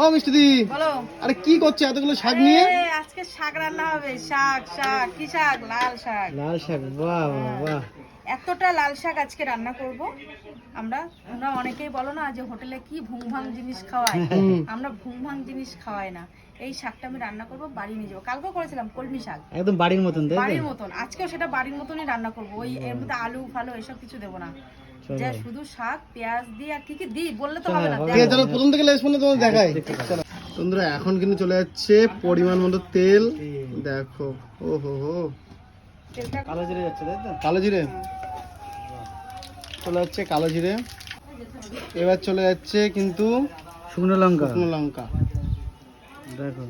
ও মিষ্টি দি। বলো। আরে কি করছে এতগুলো শাক নিয়ে? আজকে শাক রান্না হবে। শাক শাক। কি শাক? লাল শাক। লাল শাক বাহ বাহ বাহ। এতটা লাল শাক আজকে রান্না করব। আমরা আমরা অনেকেই বলো না যে হোটেলে কি ভুংভাং জিনিস খাওয়ায়। আমরা ভুংভাং জিনিস খাওয়াই না। এই শাকটা আমি রান্না করব বাড়ি নিয়ে যাব। কালকেও করেছিলাম কলমি শাক। একদম বাড়ির মতন বাড়ির মতন। আজকেও সেটা বাড়ির মতনই রান্না করব। ওই এর মধ্যে আলু ফালু এসব কিছু দেবো না। যা শুধু শাক পেঁয়াজ দিয়ে আর কি কি দিই বললে তো হবে না ঠিক আছে চলো প্রথম থেকে লেস পর্যন্ত তোমাদের দেখাই। বন্ধুরা এখন কিন্তু চলে যাচ্ছে পরিমাণ মতো তেল। দেখো ও হো হো। কালো জিরে যাচ্ছে তাই তো? কালো জিরে? চলে যাচ্ছে কালো জিরে। এবার চলে যাচ্ছে কিন্তু শুকনো লঙ্কা। শুকনো লঙ্কা। দেখো।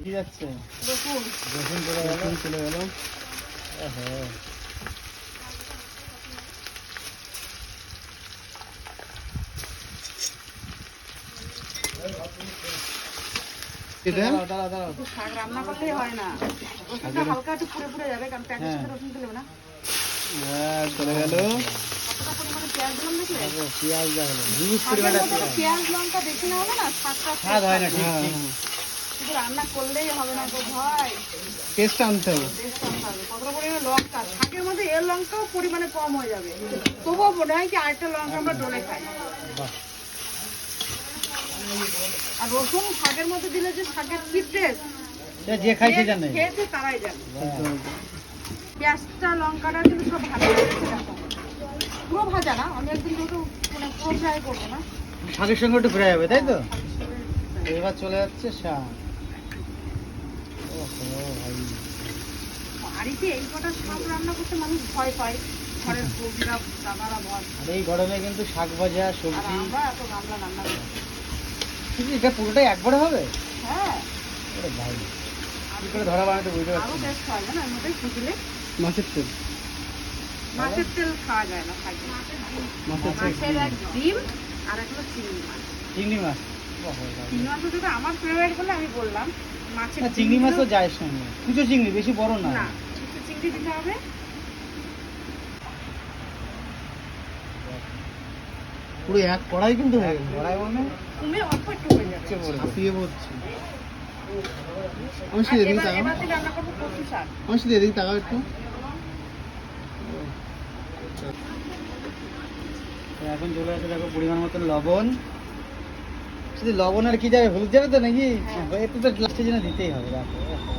কি যাচ্ছে? রসুন। রসুন চলে গেল চলে গেল এটা? শাক রান্না করলেই হয় না। রসুনটা হালকা একটু পুড়ে পুড়ে যাবে কারণ প্যাকের সাথে রসুন দিলে না। হ্যাঁ, চলে গেল। পেঁয়াজ লঙ্কা বেশি না হলে না শাকটা স্বাদ হয় না ঠিক শুধু রান্না করলেই হবে না তো ভাই। টেস্ট আনতে হবে। পরিমাণে লঙ্কা? শাকের মধ্যে এর লঙ্কাও পরিমাণে কম হয়ে যাবে। তবুও মনে হয় কি আরেকটা লঙ্কা আমরা ডলে খাই। আর রসুন শাকের মধ্যে দিলে যে শাকের কি টেস্ট যে খাই সে জানে। খেয়েছে তারাই জানে। পেঁয়াজটা লঙ্কাটা কিন্তু সব ভালো পুরো ভাজা না আমি একদিন দুটো মানে পুরো ফ্রাই করব না। শাকের সঙ্গে একটু ফ্রাই হবে তাই তো? এবার চলে যাচ্ছে শাক। বাড়িতে এই কটা শাক রান্না করতে মানুষ ভয় পায়। ঘরের বউরা দাদারা ভয়। আর এই গরমে কিন্তু শাক ভাজা সবজি। আমরা এত গামলা রান্না করি। কিন্তু এটা পুরোটাই একবারে হবে? হ্যাঁ। ওরে ভাই কি করে ধরা বানাতে বুঝতে পারছি না। টেস্ট হয় মাছের তেল। মাছের তেল খাওয়া যায় না খাই মাছের মাছের এক ডিম আর এক হলো চিংড়ি মাছ। চিংড়ি মাছ। ওহো চিংড়ি মাছ আমার ফেভারিট বলে আমি বললাম। মাছের না, চিংড়ি মাছও যায় সঙ্গে। কুচো চিংড়ি বেশি বড় না। না চিংড়ি দিতে হবে। পুরো এক কড়াই কিন্তু হয়ে গেল। কড়াই মানে? কমে অল্প একটু হয়ে যাবে। হাঁপিয়ে পড়ছে আমি আর সেদিকে এবার তাকাও। আমি সেদিকে এদিকে তাকাও একটু। এখন চলে আসে দেখো পরিমাণ মতন লবণ। শুধু লবণ আর কি যাবে হলুদ যাবে তো নাকি? হ্যাঁ। একটু তো লাস্টের জন্য দিতেই হবে দেখো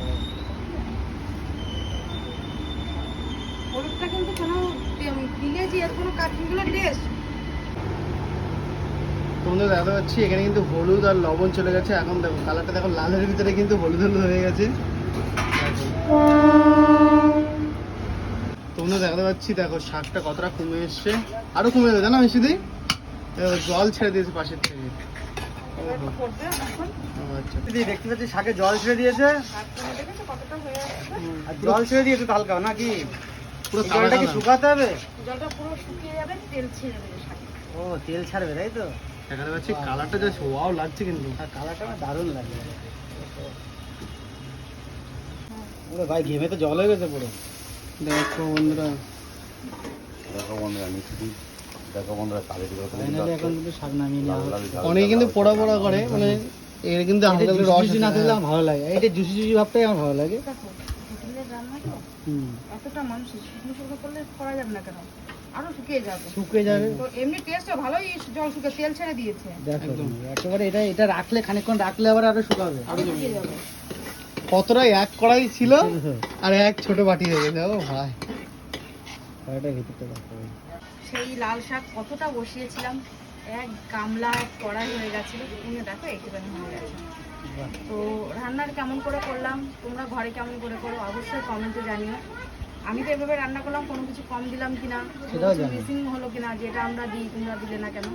হলুদটা কিন্তু কোনো দিলে যে এর কোনো কাজ এগুলো টেস্ট তোমাদের দেখা পাচ্ছি এখানে কিন্তু হলুদ আর লবণ চলে গেছে। এখন দেখো কালারটা দেখো লালের ভিতরে কিন্তু হলুদ হলুদ হয়ে গেছে। তোমরা দেখাতে পাচ্ছি দেখো শাকটা কতটা কমে এসছে। আরও কমে যাবে জানো মিষ্টি জল ছেড়ে দিয়েছে পাশের থেকে। দেখতে পাচ্ছি শাকে জল ছেড়ে দিয়েছে। হয়ে জল ছেড়ে দিয়েছে হালকা নাকি? পুরো জলটা কি শুকাতে হবে? জলটা পুরো শুকিয়ে যাবে তেল ছেড়ে দেবে ও তেল ছাড়বে তাই তো? দেখাতে পাচ্ছি কালারটা জাস্ট ওয়াও লাগছে কিন্তু। আর কালারটা দারুণ লাগে ওরে ভাই ঘেমে তো জল হয়ে গেছে পুরো। দেখো বন্ধুরা। দেখো বন্ধুরা দেখো বন্ধুরা অনেকে কিন্তু পোড়া পোড়া করে মানে এর কিন্তু হালকা রস না আমার ভালো লাগে। এটা জুসি জুসি ভাবটাই আমার ভালো লাগে। দেখো হোটেলের রান্না তো হুম। এতটা মানুষ শুকনো শুকনো করলে করা যাবে না কেন? আরও শুকিয়ে যাবে। শুকিয়ে যাবে। তো এমনি টেস্টও ভালোই জল শুকে তেল ছেড়ে দিয়েছে। দেখো একেবারে এটা এটা রাখলে খানিকক্ষণ রাখলে আবার আরও শুকাবে। আরও শুকিয়ে যাবে। কতটা এক কড়াই ছিল আর এক ছোট বাটি হয়ে গেছে ও ভাই। সেই লাল শাক কতটা বসিয়েছিলাম এক গামলা কড়াই হয়ে গেছিল তুমি দেখো একটুখানি হয়ে গেছে। তো রান্নার কেমন করে করলাম তোমরা ঘরে কেমন করে করো অবশ্যই কমেন্টে জানিও। আমি তো এভাবে রান্না করলাম কোনো কিছু কম দিলাম কিনা মিসিং হলো কিনা যেটা আমরা দিই তোমরা দিলে না কেন?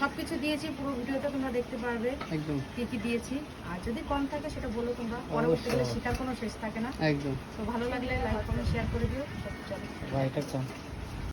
সব কিছু দিয়েছি পুরো ভিডিওটা তোমরা দেখতে পারবে। একদম। কি কি দিয়েছি। আর যদি কম থাকে সেটা বলো তোমরা। পরবর্তীকালে সেটা শেখার কোনো শেষ থাকে না। একদম। তো ভালো লাগলে লাইক কমেন্ট শেয়ার করে দিও। চলো ভাই এটা